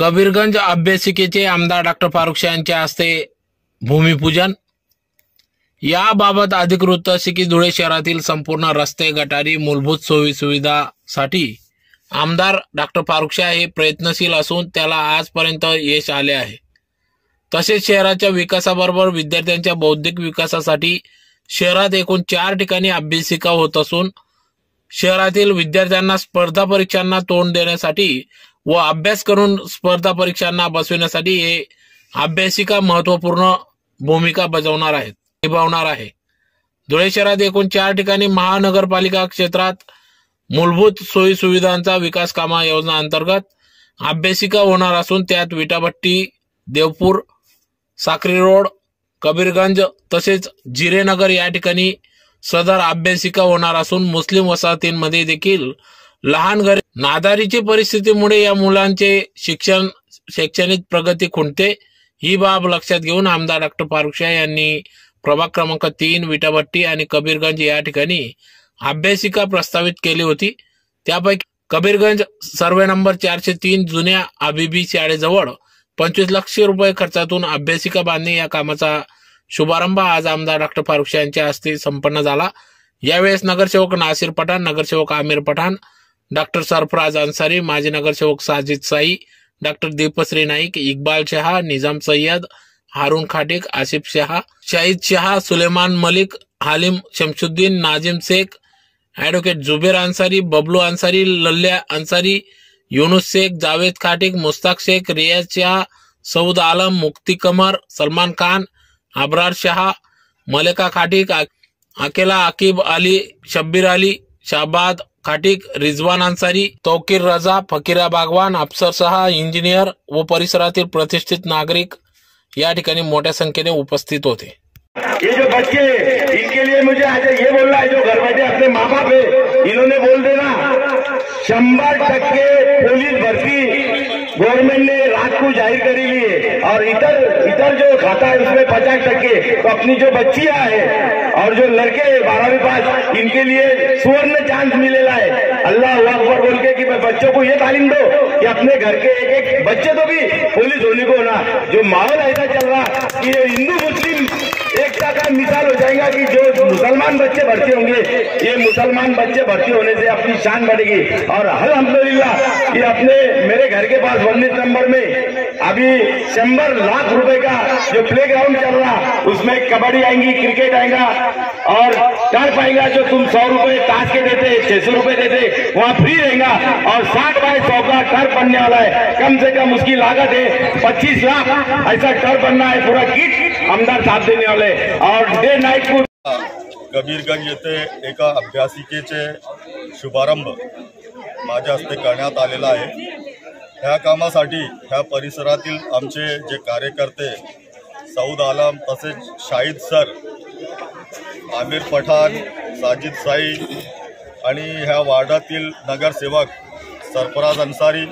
कबीरगंज अभ्यासिकेचे आमदार डॉक्टर फारुख शाह यांच्या हस्ते भूमिपूजन. याबाबत अधिक वृत्त असे की धुळे शहरातील संपूर्ण रस्ते गटारी मूलभूत सोयी सुविधासाठी आमदार डॉक्टर फारुख शाह हे प्रयत्नशील असून त्याला आजपर्यंत यश आले आहे. तसेच शहराच्या विकासाबरोबर विद्यार्थ्यांच्या बौद्धिक विकासासाठी शहरात एकूण चार ठिकाणी अभ्यासिका होत असून शहरातील विद्यार्थ्यांना स्पर्धा परीक्षांना तोंड देण्यासाठी व अभ्यास करून स्पर्धा परीक्षांना बसविण्यासाठी हे अभ्यासिका महत्त्वपूर्ण भूमिका बजावणार आहेत निभावणार आहे. धुळे शहरात एकूण चार ठिकाणी महानगरपालिका क्षेत्रात मूलभूत सोयी सुविधांचा विकास कामा योजना अंतर्गत अभ्यासिका होणार असून त्यात विटाभट्टी देवपूर साक्री रोड कबीरगंज तसेच जिरेनगर या ठिकाणी सदर अभ्यासिका होणार असून मुस्लिम वसाहतींमध्ये देखील लहान घरे नादारीची परिस्थितीमुळे या मुलांचे शिक्षण शैक्षणिक प्रगती खुंटते. ही बाब लक्षात घेऊन आमदार डॉक्टर फारुख शाह यांनी प्रभाग क्रमांक तीन विटाभट्टी आणि कबीरगंज या ठिकाणी अभ्यासिका प्रस्तावित केली होती. त्यापैकी कबीरगंज सर्वे नंबर चारशे तीन जुन्या आबिबी शाळेजवळ पंचवीस लक्ष रुपये खर्चातून अभ्यासिका बांधणी या कामाचा शुभारंभ आज आमदार डॉक्टर फारुख शाह यांच्या हस्ते संपन्न झाला. यावेळेस नगरसेवक नासिर पठाण नगरसेवक आमिर पठाण डॉक्टर सरफराज अन्सारी माजी नगरसेवक साजिद साई डॉक्टर दीपश्री नाईक इक्बाल शहा निजाम सय्यद हारून खाटिक आसिफ शहा शाहिद शहा सुलेमान मलिक हालिम शमशुद्दीन नाजिम शेख ॲडव्होकेट जुबेर अन्सारी बबलू अन्सारी लल्ल्या अन्सारी युनुस शेख जावेद खाटिक मुस्ताक शेख रियाज शहा सऊद आलम मुक्ती कमर सलमान खान अब्रार शहा मलेका खाटिक अकेला आकिब अली शब्बीर अली शाबाद खाटिक रिजवान अन्सारी तौकीर रजा फकीरा बागवान अफसर शहा इंजिनियर व परिसरातील प्रतिष्ठित नागरिक या ठिकाणी मोठ्या संख्येने उपस्थित होते. ये जो बच्चे, इनके लिए मुझे आज ये बोलना है, जो घर बैठे अपने माँ बाप है, इन्होंने बोल देना, शंबर टक्के पुलिस भर्ती गवर्नमेंट ने रात को ज़ाहिर करी ली है। और इधर इधर जो खाता है, उसमें पचास टक्के तो अपनी जो बच्चियाँ है, और जो लड़के बारहवीं पास, इनके लिए सुवर्ण चांस मिलेला है। अल्लाह अकबर बोल के कि भाई बच्चों को ये तालीम दो, कि अपने घर के एक एक बच्चे तो भी पुलिस होने को होना जो माहौल ऐसा चल रहा कि ये हिंदू मुस्लिम एकता का मिसाल हो जाएगा कि जो मुसलमान बच्चे भर्ती होंगे, ये मुसलमान बच्चे भर्ती होने से अपनी शान बढ़ेगी। और अलहमदुल्ला ये अपने, मेरे घर के पास उन्नीस नंबर में अभी शंबर लाख रुपए का जो प्ले ग्राउंड चल रहा, उसमें कबड्डी आएँगी क्रिकेट आएगा, और टर्फ आएगा जो तुम सौ रुपए ताश के देते, छह सौ रुपए देते, वहाँ फ्री रहेगा, और साठ बाय सौ का टर्फ बनने वाला है। कम से कम उसकी लागत है पच्चीस लाख। ऐसा टर्फ बनना है, पूरा किट आमदार साथ देने वाले और डे नाइट को कबीरगंज येथे एका अभ्यासिकेचे शुभारंभ माझ्या हस्ते आहे. ह्या कामासाठी ह्या परिसरातील आमचे जे कार्यकर्ते सौद आलम तसेच शाहिद सर आमिर पठाण साजिद साई आणि ह्या वार्डातील नगरसेवक सरफराज अन्सारी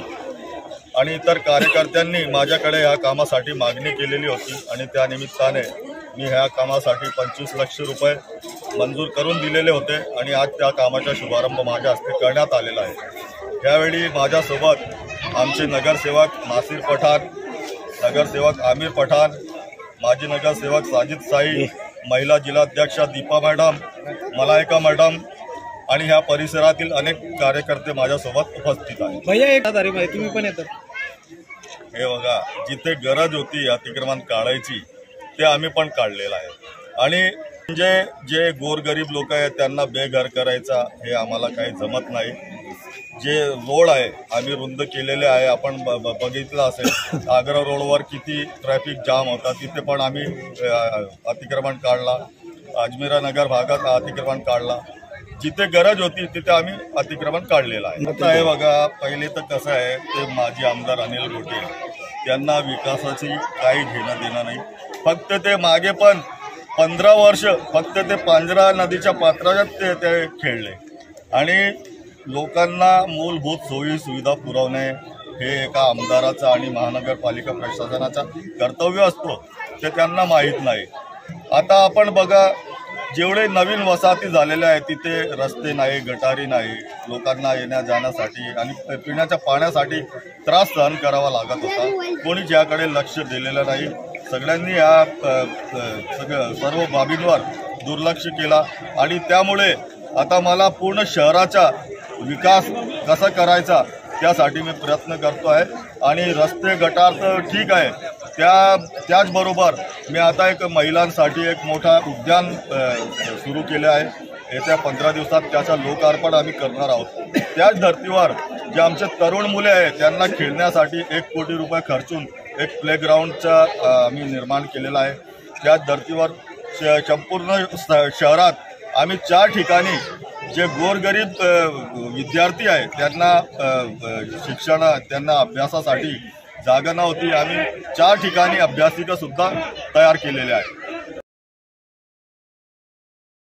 आणि इतर कार्यकर्त्यांनी माझ्याकडे ह्या कामासाठी मागणी केलेली होती आणि त्यानिमित्ताने मी ह्या कामासाठी पंचवीस लक्ष रुपये मंजूर करून दिलेले होते आणि आज त्या कामाचा शुभारंभ माझ्या हस्ते करण्यात आलेला आहे. यावेळी माझ्यासोबत आमचे नगरसेवक नासिर पठाण नगरसेवक आमिर पठाण माजी नगरसेवक साजिद साई महिला जिल्हाध्यक्षा दीपा मॅडम मलायका मॅडम आणि ह्या परिसरातील अनेक कार्यकर्ते माझ्यासोबत उपस्थित आहेत. भैया एक आधारी माहिती तुम्ही पण येतात. हे बघा जिथे गरज होती अतिक्रमण काढायची ते आम्ही पण काढलेलं आहे. आणि म्हणजे जे गोरगरीब लोक आहेत त्यांना बेघर करायचा हे आम्हाला काही जमत नाही. जे रोड आहे आम्ही रुंद केलेले आहे आपण ब- ब- बघितलं असेल. आग्रा रोडवर किती ट्रॅफिक जाम होता तिथे पण आम्ही अतिक्रमण काढला. अजमेरा नगर भागात अतिक्रमण काढला. जिथे गरज होती तिथे आम्ही अतिक्रमण काढलेलं आहे. आता हे बघा पहिले तर कसं आहे ते माजी आमदार अनिल गोटे त्यांना विकासाची काही घेणं देणं नाही. फक्त ते मागे पण पंधरा वर्ष फक्त ते पांजरा नदीच्या पात्रात ते ते खेळले. आणि लोकांना मूलभूत सोयी सुविधा पुरवणे हे एका आमदाराचं आणि महानगरपालिका प्रशासनाचा कर्तव्य असतो ते त्यांना माहीत नाही. आता आपण बघा जेवढे नवीन वसाहती झालेल्या आहेत तिथे रस्ते नाही गटारी नाही लोकांना येण्या जाण्यासाठी आणि पिण्याच्या पाण्यासाठी त्रास सहन करावा लागत होता. कोणी ज्याकडे लक्ष दिलेलं नाही. सगळ्यांनी या सगळं सर्व बाबींवर दुर्लक्ष केला आणि त्यामुळे आता मला पूर्ण शहराच्या विकास कसा करायचा त्यासाठी मी प्रयत्न करतो आहे आणि रस्ते गटार तर ठीक आहे. त्या त्याचबरोबर मी आता एक महिलांसाठी एक मोठा उद्यान सुरू केले आहे. येत्या पंधरा दिवसात त्याचं लोकार्पण आम्ही करणार आहोत. त्याच धर्तीवर जे आमचे तरुण मुले आहेत त्यांना खेळण्यासाठी एक कोटी रुपये खर्चून एक प्लेग्राऊंडचा आम्ही निर्माण केलेला आहे. त्याच धर्तीवर श- संपूर्ण स- शहरात आम्ही चार ठिकाणी जे गोरगरीब विद्यार्थी आहेत त्यांना शिक्षण त्यांना अभ्यासासाठी जागा नव्हती. आम्ही चार ठिकाणी अभ्यासिकासुद्धा तयार केलेल्या आहेत.